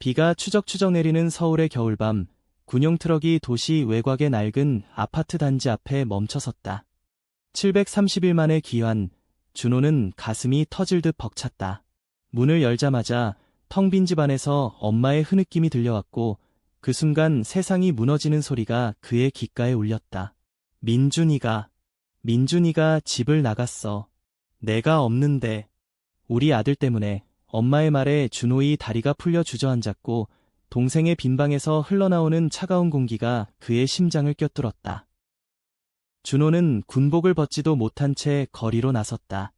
비가 추적추적 내리는 서울의 겨울밤, 군용 트럭이 도시 외곽의 낡은 아파트 단지 앞에 멈춰섰다. 730일 만의 귀환, 준호는 가슴이 터질 듯 벅찼다. 문을 열자마자 텅 빈 집 안에서 엄마의 흐느낌이 들려왔고 그 순간 세상이 무너지는 소리가 그의 귓가에 울렸다. 민준이가, 민준이가 집을 나갔어. 내가 없는데. 우리 아들 때문에 엄마의 말에 준호의 다리가 풀려 주저앉았고 동생의 빈방에서 흘러나오는 차가운 공기가 그의 심장을 꿰뚫었다. 준호는 군복을 벗지도 못한 채 거리로 나섰다.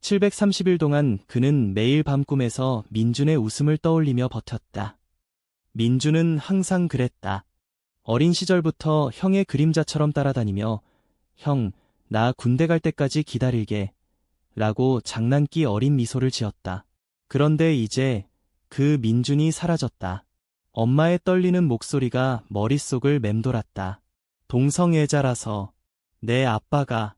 730일 동안 그는 매일 밤 꿈에서 민준의 웃음을 떠올리며 버텼다. 민준은 항상 그랬다. 어린 시절부터 형의 그림자처럼 따라다니며 형, 나 군대 갈 때까지 기다릴게. 라고 장난기 어린 미소를 지었다. 그런데 이제 그 민준이 사라졌다. 엄마의 떨리는 목소리가 머릿속을 맴돌았다. 동성애자라서 내 아빠가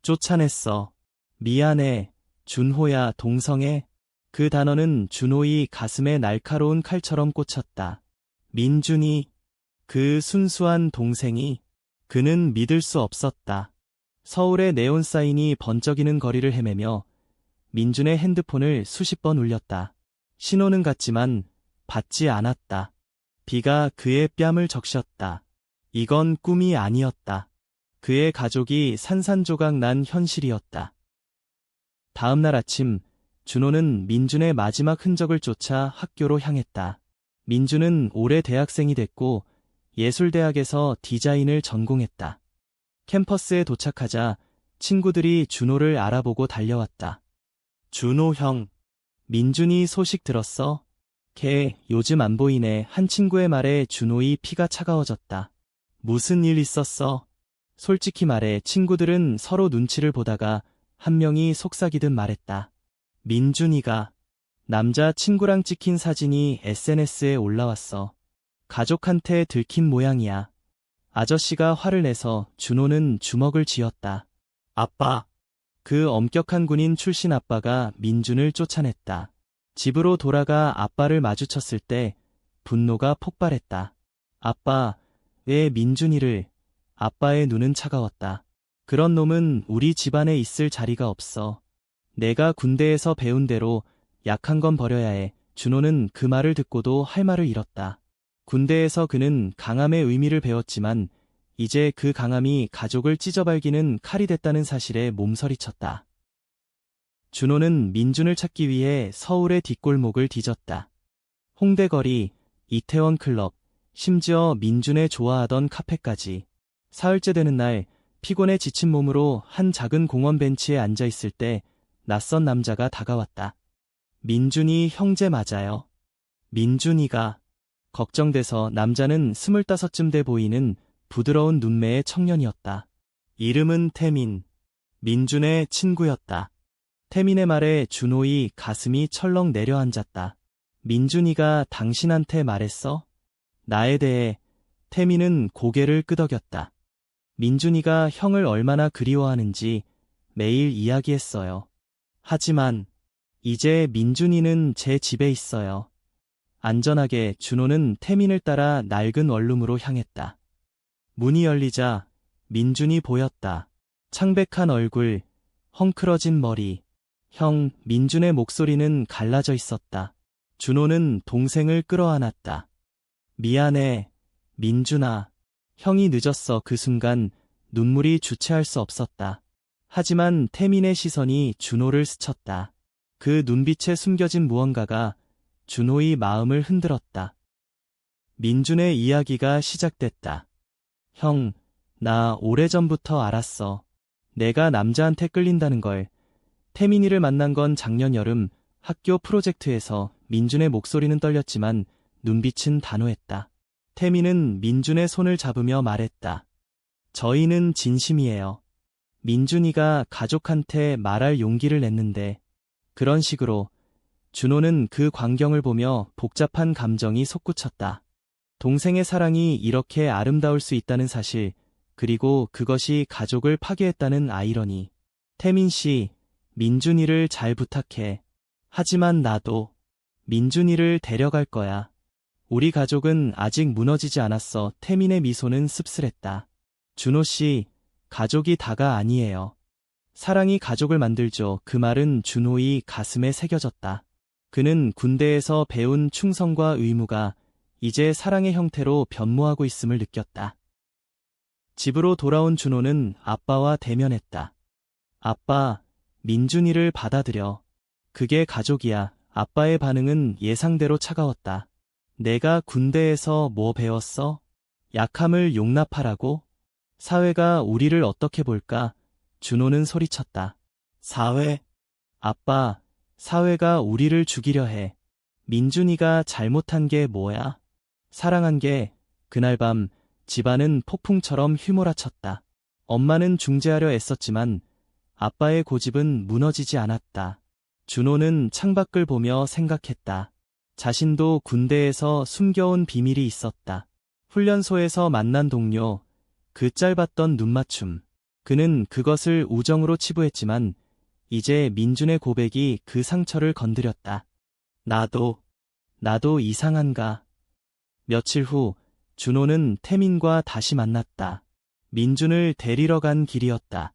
쫓아냈어. 미안해. 준호야 동성애. 그 단어는 준호의 가슴에 날카로운 칼처럼 꽂혔다. 민준이 그 순수한 동생이 그는 믿을 수 없었다. 서울의 네온 사인이 번쩍이는 거리를 헤매며 민준의 핸드폰을 수십 번 울렸다. 신호는 갔지만 받지 않았다. 비가 그의 뺨을 적셨다. 이건 꿈이 아니었다. 그의 가족이 산산조각 난 현실이었다. 다음 날 아침, 준호는 민준의 마지막 흔적을 쫓아 학교로 향했다. 민준은 올해 대학생이 됐고 예술대학에서 디자인을 전공했다. 캠퍼스에 도착하자 친구들이 준호를 알아보고 달려왔다. 준호 형, 민준이 소식 들었어? 걔 요즘 안 보이네 한 친구의 말에 준호의 피가 차가워졌다. 무슨 일 있었어? 솔직히 말해 친구들은 서로 눈치를 보다가 한 명이 속삭이듯 말했다. 민준이가 남자 친구랑 찍힌 사진이 SNS에 올라왔어. 가족한테 들킨 모양이야. 아저씨가 화를 내서 준호는 주먹을 쥐었다. 아빠. 그 엄격한 군인 출신 아빠가 민준을 쫓아냈다. 집으로 돌아가 아빠를 마주쳤을 때 분노가 폭발했다. 아빠, 왜 민준이를, 아빠의 눈은 차가웠다. 그런 놈은 우리 집안에 있을 자리가 없어. 내가 군대에서 배운 대로 약한 건 버려야 해. 준호는 그 말을 듣고도 할 말을 잃었다. 군대에서 그는 강함의 의미를 배웠지만 이제 그 강함이 가족을 찢어발기는 칼이 됐다는 사실에 몸서리쳤다. 준호는 민준을 찾기 위해 서울의 뒷골목을 뒤졌다. 홍대거리, 이태원 클럽, 심지어 민준의 좋아하던 카페까지. 사흘째 되는 날, 피곤에 지친 몸으로 한 작은 공원 벤치에 앉아 있을 때 낯선 남자가 다가왔다. 민준이 형제 맞아요. 민준이가 걱정돼서 남자는 스물다섯쯤 돼 보이는 부드러운 눈매의 청년이었다. 이름은 태민. 민준의 친구였다. 태민의 말에 준호의 가슴이 철렁 내려앉았다. 민준이가 당신한테 말했어? 나에 대해 태민은 고개를 끄덕였다. 민준이가 형을 얼마나 그리워하는지 매일 이야기했어요. 하지만 이제 민준이는 제 집에 있어요. 안전하게 준호는 태민을 따라 낡은 원룸으로 향했다. 문이 열리자 민준이 보였다. 창백한 얼굴, 헝클어진 머리, 형 민준의 목소리는 갈라져 있었다. 준호는 동생을 끌어안았다. 미안해, 민준아. 형이 늦었어. 그 순간 눈물이 주체할 수 없었다. 하지만 태민의 시선이 준호를 스쳤다. 그 눈빛에 숨겨진 무언가가 준호의 마음을 흔들었다. 민준의 이야기가 시작됐다. 형, 나 오래전부터 알았어. 내가 남자한테 끌린다는 걸. 태민이를 만난 건 작년 여름 학교 프로젝트에서 민준의 목소리는 떨렸지만 눈빛은 단호했다. 태민은 민준의 손을 잡으며 말했다. 저희는 진심이에요. 민준이가 가족한테 말할 용기를 냈는데 그런 식으로 준호는 그 광경을 보며 복잡한 감정이 솟구쳤다. 동생의 사랑이 이렇게 아름다울 수 있다는 사실, 그리고 그것이 가족을 파괴했다는 아이러니. 태민 씨, 민준이를 잘 부탁해. 하지만 나도 민준이를 데려갈 거야. 우리 가족은 아직 무너지지 않았어. 태민의 미소는 씁쓸했다. 준호 씨, 가족이 다가 아니에요. 사랑이 가족을 만들죠. 그 말은 준호의 가슴에 새겨졌다. 그는 군대에서 배운 충성과 의무가 이제 사랑의 형태로 변모하고 있음을 느꼈다. 집으로 돌아온 준호는 아빠와 대면했다. 아빠, 민준이를 받아들여. 그게 가족이야. 아빠의 반응은 예상대로 차가웠다. 내가 군대에서 뭐 배웠어? 약함을 용납하라고? 사회가 우리를 어떻게 볼까? 준호는 소리쳤다. 사회? 아빠, 사회가 우리를 죽이려 해. 민준이가 잘못한 게 뭐야? 사랑한 게 그날 밤 집안은 폭풍처럼 휘몰아쳤다. 엄마는 중재하려 애썼지만 아빠의 고집은 무너지지 않았다. 준호는 창밖을 보며 생각했다. 자신도 군대에서 숨겨온 비밀이 있었다. 훈련소에서 만난 동료, 그 짧았던 눈맞춤. 그는 그것을 우정으로 치부했지만 이제 민준의 고백이 그 상처를 건드렸다. 나도, 나도 이상한가. 며칠 후 준호는 태민과 다시 만났다. 민준을 데리러 간 길이었다.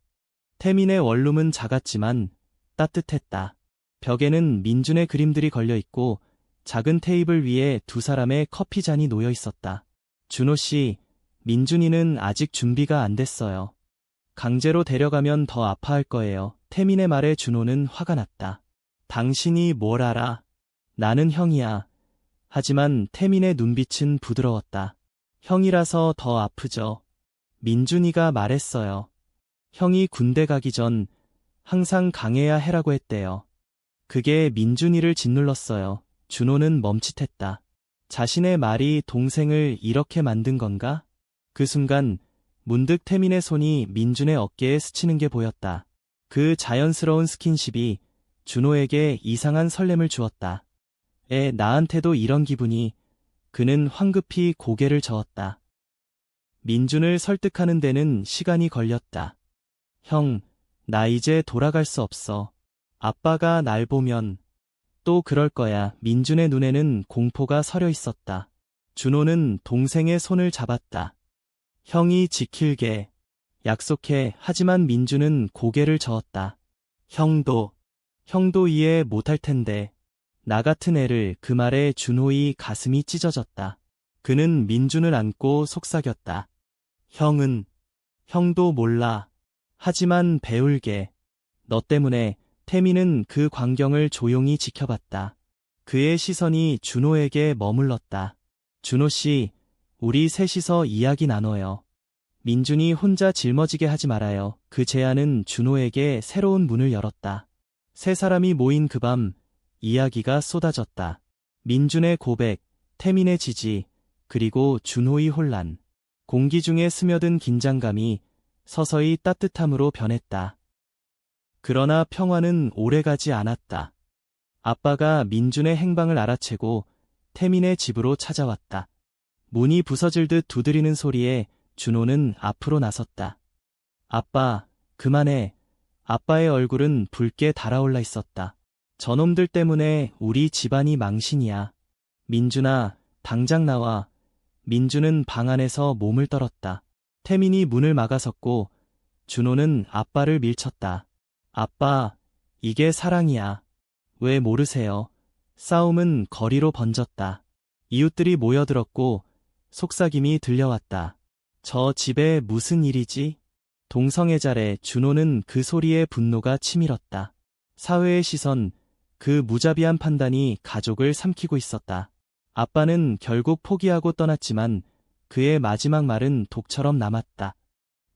태민의 원룸은 작았지만 따뜻했다. 벽에는 민준의 그림들이 걸려 있고 작은 테이블 위에 두 사람의 커피 잔이 놓여 있었다. 준호 씨, 민준이는 아직 준비가 안 됐어요. 강제로 데려가면 더 아파할 거예요. 태민의 말에 준호는 화가 났다. 당신이 뭘 알아? 나는 형이야. 하지만 태민의 눈빛은 부드러웠다. 형이라서 더 아프죠. 민준이가 말했어요. 형이 군대 가기 전 항상 강해야 해라고 했대요. 그게 민준이를 짓눌렀어요. 준호는 멈칫했다. 자신의 말이 동생을 이렇게 만든 건가? 그 순간 문득 태민의 손이 민준의 어깨에 스치는 게 보였다. 그 자연스러운 스킨십이 준호에게 이상한 설렘을 주었다. 에, 나한테도 이런 기분이 그는 황급히 고개를 저었다. 민준을 설득하는 데는 시간이 걸렸다. 형, 나 이제 돌아갈 수 없어. 아빠가 날 보면 또 그럴 거야. 민준의 눈에는 공포가 서려 있었다. 준호는 동생의 손을 잡았다. 형이 지킬게. 약속해. 하지만 민준은 고개를 저었다. 형도, 형도 이해 못할 텐데. 나 같은 애를 그 말에 준호의 가슴이 찢어졌다. 그는 민준을 안고 속삭였다. 형은, 형도 몰라. 하지만 배울게. 너 때문에 태미는 그 광경을 조용히 지켜봤다. 그의 시선이 준호에게 머물렀다. 준호 씨, 우리 셋이서 이야기 나눠요. 민준이 혼자 짊어지게 하지 말아요. 그 제안은 준호에게 새로운 문을 열었다. 세 사람이 모인 그 밤, 이야기가 쏟아졌다. 민준의 고백, 태민의 지지, 그리고 준호의 혼란. 공기 중에 스며든 긴장감이 서서히 따뜻함으로 변했다. 그러나 평화는 오래가지 않았다. 아빠가 민준의 행방을 알아채고 태민의 집으로 찾아왔다. 문이 부서질 듯 두드리는 소리에 준호는 앞으로 나섰다. 아빠, 그만해. 아빠의 얼굴은 붉게 달아올라 있었다. 저놈들 때문에 우리 집안이 망신이야. 민준아, 당장 나와. 민준은 방 안에서 몸을 떨었다. 태민이 문을 막아섰고 준호는 아빠를 밀쳤다. 아빠, 이게 사랑이야. 왜 모르세요? 싸움은 거리로 번졌다. 이웃들이 모여들었고 속삭임이 들려왔다. 저 집에 무슨 일이지? 동성애 자래 준호는 그 소리에 분노가 치밀었다. 사회의 시선, 그 무자비한 판단이 가족을 삼키고 있었다. 아빠는 결국 포기하고 떠났지만 그의 마지막 말은 독처럼 남았다.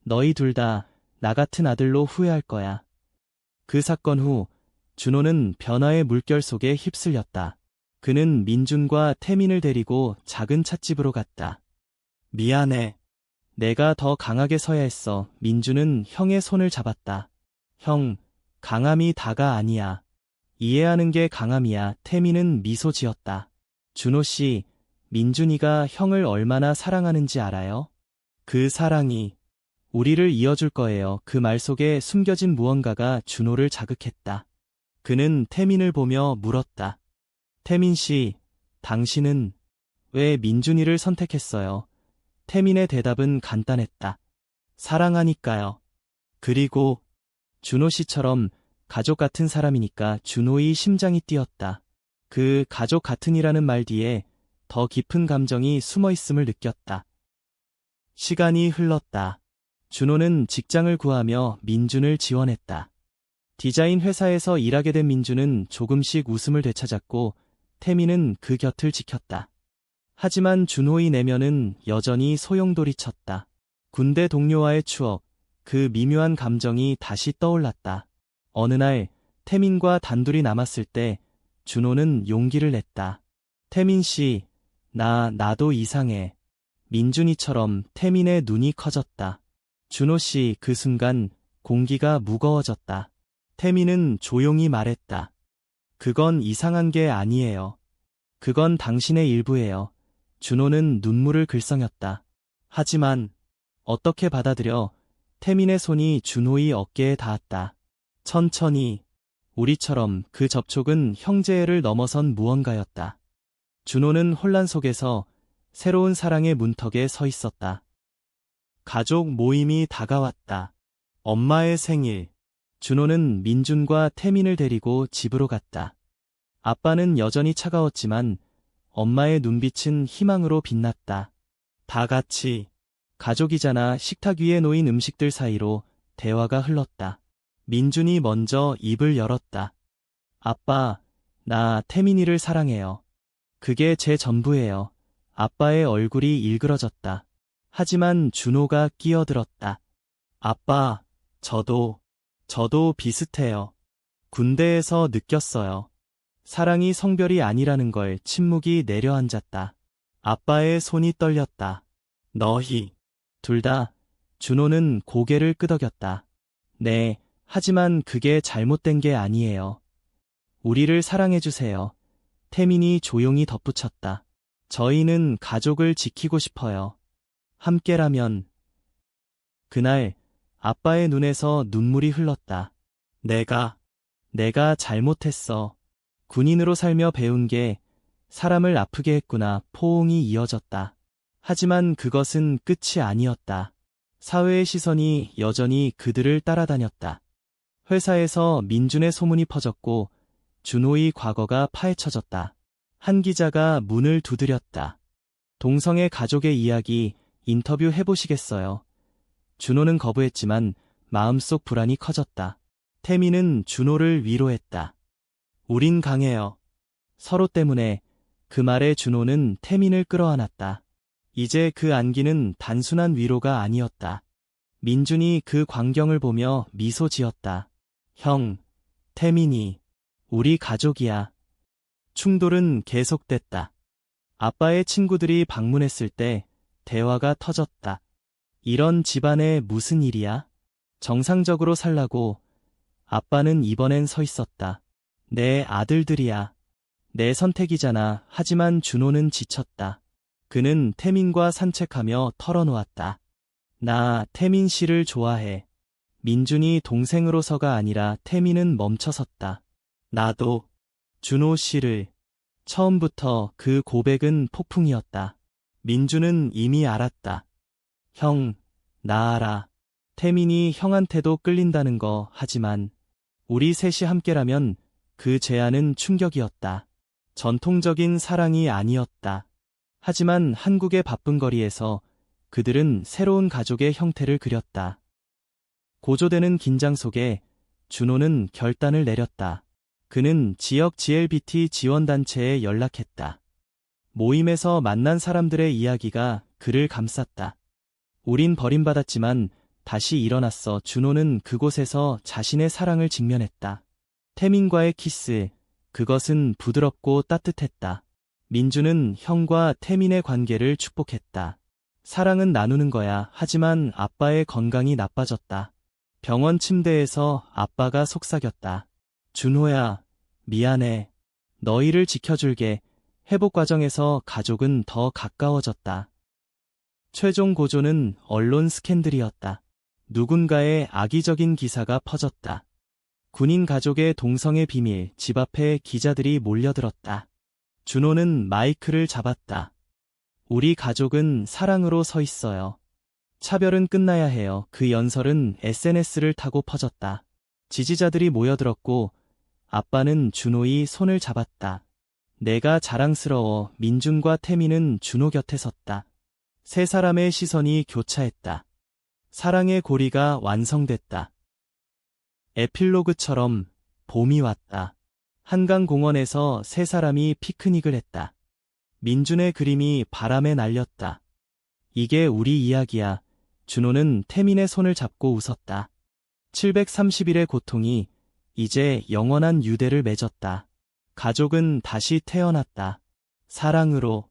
너희 둘 다 나 같은 아들로 후회할 거야. 그 사건 후 준호는 변화의 물결 속에 휩쓸렸다. 그는 민준과 태민을 데리고 작은 찻집으로 갔다. 미안해. 내가 더 강하게 서야 했어. 민준은 형의 손을 잡았다. 형, 강함이 다가 아니야. 이해하는 게 강함이야. 태민은 미소 지었다. 준호 씨, 민준이가 형을 얼마나 사랑하는지 알아요? 그 사랑이 우리를 이어줄 거예요. 그 말 속에 숨겨진 무언가가 준호를 자극했다. 그는 태민을 보며 물었다. 태민 씨, 당신은 왜 민준이를 선택했어요? 태민의 대답은 간단했다. 사랑하니까요. 그리고 준호 씨처럼 가족 같은 사람이니까 준호의 심장이 뛰었다. 그 가족 같은이라는 말 뒤에 더 깊은 감정이 숨어 있음을 느꼈다. 시간이 흘렀다. 준호는 직장을 구하며 민준을 지원했다. 디자인 회사에서 일하게 된 민준은 조금씩 웃음을 되찾았고 태민은 그 곁을 지켰다. 하지만 준호의 내면은 여전히 소용돌이쳤다. 군대 동료와의 추억, 그 미묘한 감정이 다시 떠올랐다. 어느 날 태민과 단둘이 남았을 때 준호는 용기를 냈다. 태민 씨, 나, 나도 이상해. 민준이처럼 태민의 눈이 커졌다. 준호 씨 그 순간 공기가 무거워졌다. 태민은 조용히 말했다. 그건 이상한 게 아니에요. 그건 당신의 일부예요. 준호는 눈물을 글썽였다. 하지만 어떻게 받아들여 태민의 손이 준호의 어깨에 닿았다. 천천히 우리처럼 그 접촉은 형제를 넘어선 무언가였다. 준호는 혼란 속에서 새로운 사랑의 문턱에 서 있었다. 가족 모임이 다가왔다. 엄마의 생일. 준호는 민준과 태민을 데리고 집으로 갔다. 아빠는 여전히 차가웠지만 엄마의 눈빛은 희망으로 빛났다. 다 같이 가족이잖아 식탁 위에 놓인 음식들 사이로 대화가 흘렀다. 민준이 먼저 입을 열었다. 아빠, 나 태민이를 사랑해요. 그게 제 전부예요. 아빠의 얼굴이 일그러졌다. 하지만 준호가 끼어들었다. 아빠, 저도, 저도 비슷해요. 군대에서 느꼈어요. 사랑이 성별이 아니라는 걸 침묵이 내려앉았다. 아빠의 손이 떨렸다. 너희. 둘 다. 준호는 고개를 끄덕였다. 네, 하지만 그게 잘못된 게 아니에요. 우리를 사랑해주세요. 태민이 조용히 덧붙였다. 저희는 가족을 지키고 싶어요. 함께라면. 그날 아빠의 눈에서 눈물이 흘렀다. 내가, 내가 잘못했어. 군인으로 살며 배운 게 사람을 아프게 했구나 포옹이 이어졌다. 하지만 그것은 끝이 아니었다. 사회의 시선이 여전히 그들을 따라다녔다. 회사에서 민준의 소문이 퍼졌고 준호의 과거가 파헤쳐졌다. 한 기자가 문을 두드렸다. 동성애 가족의 이야기 인터뷰 해보시겠어요. 준호는 거부했지만 마음속 불안이 커졌다. 태미는 준호를 위로했다. 우린 강해요. 서로 때문에 그 말에 준호는 태민을 끌어안았다. 이제 그 안기는 단순한 위로가 아니었다. 민준이 그 광경을 보며 미소 지었다. 형, 태민이, 우리 가족이야. 충돌은 계속됐다. 아빠의 친구들이 방문했을 때 대화가 터졌다. 이런 집안에 무슨 일이야? 정상적으로 살라고 아빠는 이번엔 서 있었다. 내 아들들이야. 내 선택이잖아. 하지만 준호는 지쳤다. 그는 태민과 산책하며 털어놓았다. 나 태민 씨를 좋아해. 민준이 동생으로서가 아니라 태민은 멈춰섰다. 나도 준호 씨를 처음부터 그 고백은 폭풍이었다. 민준은 이미 알았다. 형, 나 알아. 태민이 형한테도 끌린다는 거 하지만 우리 셋이 함께라면 그 제안은 충격이었다. 전통적인 사랑이 아니었다. 하지만 한국의 바쁜 거리에서 그들은 새로운 가족의 형태를 그렸다. 고조되는 긴장 속에 준호는 결단을 내렸다. 그는 지역 GLBT 지원단체에 연락했다. 모임에서 만난 사람들의 이야기가 그를 감쌌다. 우린 버림받았지만 다시 일어났어 준호는 그곳에서 자신의 사랑을 직면했다. 태민과의 키스, 그것은 부드럽고 따뜻했다. 민주는 형과 태민의 관계를 축복했다. 사랑은 나누는 거야. 하지만 아빠의 건강이 나빠졌다. 병원 침대에서 아빠가 속삭였다. 준호야, 미안해. 너희를 지켜줄게. 회복 과정에서 가족은 더 가까워졌다. 최종 고조는 언론 스캔들이었다. 누군가의 악의적인 기사가 퍼졌다. 군인 가족의 동성애 비밀 집 앞에 기자들이 몰려들었다. 준호는 마이크를 잡았다. 우리 가족은 사랑으로 서 있어요. 차별은 끝나야 해요. 그 연설은 SNS를 타고 퍼졌다. 지지자들이 모여들었고 아빠는 준호의 손을 잡았다. 내가 자랑스러워 민준과 태민은 준호 곁에 섰다. 세 사람의 시선이 교차했다. 사랑의 고리가 완성됐다. 에필로그처럼 봄이 왔다. 한강 공원에서 세 사람이 피크닉을 했다. 민준의 그림이 바람에 날렸다. 이게 우리 이야기야. 준호는 태민의 손을 잡고 웃었다. 730일의 고통이 이제 영원한 유대를 맺었다. 가족은 다시 태어났다. 사랑으로,